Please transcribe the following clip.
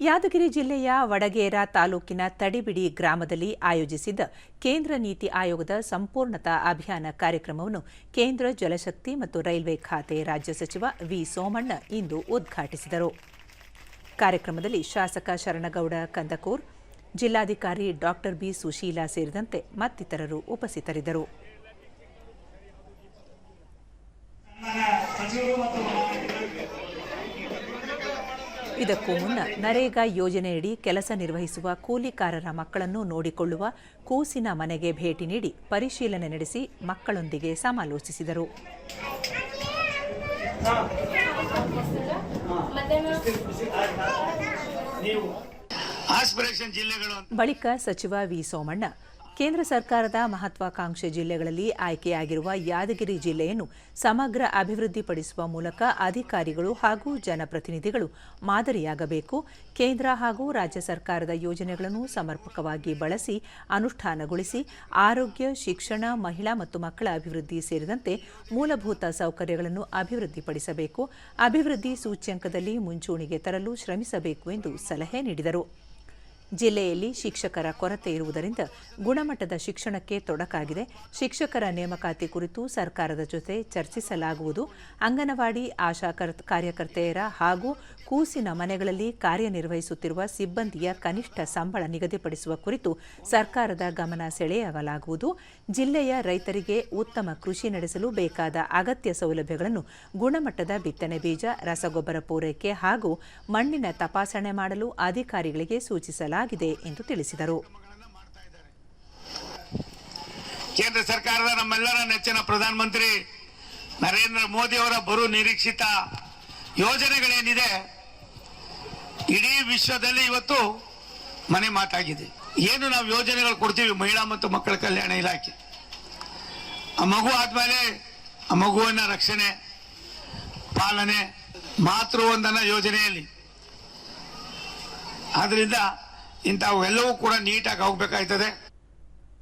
ಯಾದಗಿರಿ ಜಿಲ್ಲೆಯ ವಡಗೇರ ತಾಲೂಕಿನ ತಡಿಬಿಡಿ ಗ್ರಾಮದಲ್ಲಿ ಆಯೋಜಿಸಿದ್ದ ಕೇಂದ್ರ ನೀತಿ ಆಯೋಗದ ಸಂಪೂರ್ಣತಾ ಅಭಿಯಾನ ಕಾರ್ಯಕ್ರಮವನ್ನು ಕೇಂದ್ರ ಜಲಶಕ್ತಿ ಮತ್ತು ರೈಲ್ವೆ ಖಾತೆ ರಾಜ್ಯ ಸಚಿವ ವಿ ಸೋಮಣ್ಣ ಇಂದು ಉದ್ಘಾಟಿಸಿದರು. ಕಾರ್ಯಕ್ರಮದಲ್ಲಿ ಶಾಸಕ ಶರಣಗೌಡ ಕಂದಕೂರ್, ಜಿಲ್ಲಾಧಿಕಾರಿ ಡಾಕ್ಟರ್ ಬಿ ಸುಶೀಲಾ ಸೇರಿದಂತೆ ಮತ್ತಿತರರು ಉಪಸ್ಥಿತರಿದ್ದರು. ಇದಕ್ಕೂ ಮುನ್ನ ನರೇಗಾ ಯೋಜನೆಯಡಿ ಕೆಲಸ ನಿರ್ವಹಿಸುವ ಕೂಲಿಕಾರರ ಮಕ್ಕಳನ್ನು ನೋಡಿಕೊಳ್ಳುವ ಕೂಸಿನ ಮನೆಗೆ ಭೇಟಿ ನೀಡಿ ಪರಿಶೀಲನೆ ನಡೆಸಿ ಮಕ್ಕಳೊಂದಿಗೆ ಸಮಾಲೋಚಿಸಿದರು. ಬಳಿಕ ಸಚಿವ ವಿ ಸೋಮಣ್ಣ ಕೇಂದ್ರ ಸರ್ಕಾರದ ಮಹತ್ವಾಕಾಂಕ್ಷೆ ಜಿಲ್ಲೆಗಳಲ್ಲಿ ಆಯ್ಕೆಯಾಗಿರುವ ಯಾದಗಿರಿ ಜಿಲ್ಲೆಯನ್ನು ಸಮಗ್ರ ಅಭಿವೃದ್ಧಿಪಡಿಸುವ ಮೂಲಕ ಅಧಿಕಾರಿಗಳು ಹಾಗೂ ಜನಪ್ರತಿನಿಧಿಗಳು ಮಾದರಿಯಾಗಬೇಕು. ಕೇಂದ್ರ ಹಾಗೂ ರಾಜ್ಯ ಸರ್ಕಾರದ ಯೋಜನೆಗಳನ್ನು ಸಮರ್ಪಕವಾಗಿ ಬಳಸಿ, ಅನುಷ್ಠಾನಗೊಳಿಸಿ, ಆರೋಗ್ಯ, ಶಿಕ್ಷಣ, ಮಹಿಳಾ ಮತ್ತು ಮಕ್ಕಳ ಅಭಿವೃದ್ಧಿ ಸೇರಿದಂತೆ ಮೂಲಭೂತ ಸೌಕರ್ಯಗಳನ್ನು ಅಭಿವೃದ್ಧಿಪಡಿಸಬೇಕು. ಅಭಿವೃದ್ಧಿ ಸೂಚ್ಯಂಕದಲ್ಲಿ ಮುಂಚೂಣಿಗೆ ತರಲು ಶ್ರಮಿಸಬೇಕು ಎಂದು ಸಲಹೆ ನೀಡಿದರು. ಜಿಲ್ಲೆಯಲ್ಲಿ ಶಿಕ್ಷಕರ ಕೊರತೆ ಇರುವುದರಿಂದ ಗುಣಮಟ್ಟದ ಶಿಕ್ಷಣಕ್ಕೆ ತೊಡಕಾಗಿದೆ. ಶಿಕ್ಷಕರ ನೇಮಕಾತಿ ಕುರಿತು ಸರ್ಕಾರದ ಜೊತೆ ಚರ್ಚಿಸಲಾಗುವುದು. ಅಂಗನವಾಡಿ, ಆಶಾ ಕರ್- ಕಾರ್ಯಕರ್ತೆಯರ ಹಾಗೂ ಕೂಸಿನ ಮನೆಗಳಲ್ಲಿ ಕಾರ್ಯನಿರ್ವಹಿಸುತ್ತಿರುವ ಸಿಬ್ಬಂದಿಯ ಕನಿಷ್ಠ ಸಂಬಳ ನಿಗದಿಪಡಿಸುವ ಕುರಿತು ಸರ್ಕಾರದ ಗಮನ ಸೆಳೆಯಲಾಗುವುದು. ಜಿಲ್ಲೆಯ ರೈತರಿಗೆ ಉತ್ತಮ ಕೃಷಿ ನಡೆಸಲು ಬೇಕಾದ ಅಗತ್ಯ ಸೌಲಭ್ಯಗಳನ್ನು ಗುಣಮಟ್ಟದ ಬಿತ್ತನೆ ಬೀಜ, ರಸಗೊಬ್ಬರ ಪೂರೈಕೆ ಹಾಗೂ ಮಣ್ಣಿನ ತಪಾಸಣೆ ಮಾಡಲು ಅಧಿಕಾರಿಗಳಿಗೆ ಸೂಚಿಸಲಾಗಿದೆ. ಎಂದು ತಿಳಿಸಿದರು. ಕೇಂದ್ರ ಸರ್ಕಾರದ ನಮ್ಮೆಲ್ಲರ ನೆಚ್ಚಿನ ಪ್ರಧಾನಮಂತ್ರಿ ನರೇಂದ್ರ ಮೋದಿ ಅವರ ಬರು ನಿರೀಕ್ಷಿತ ಯೋಜನೆಗಳೇನಿದೆ, ಇಡೀ ವಿಶ್ವದಲ್ಲಿ ಇವತ್ತು ಮನೆ ಮಾತಾಗಿದೆ. ಏನು ನಾವು ಯೋಜನೆಗಳು ಕೊಡ್ತೀವಿ, ಮಹಿಳಾ ಮತ್ತು ಮಕ್ಕಳ ಕಲ್ಯಾಣ ಇಲಾಖೆ? ಆ ಮಗು ಆದ್ಮೇಲೆ ಆ ಮಗುವಿನ ರಕ್ಷಣೆ, ಪಾಲನೆ ಮಾತೃವಂದನ ಯೋಜನೆಯಲ್ಲಿ. ಆದ್ರಿಂದ ಇಂಥವೆಲ್ಲವೂ ಕೂಡ ನೀಟಾಗಿ ಹೋಗ್ಬೇಕಾಯ್ತದೆ.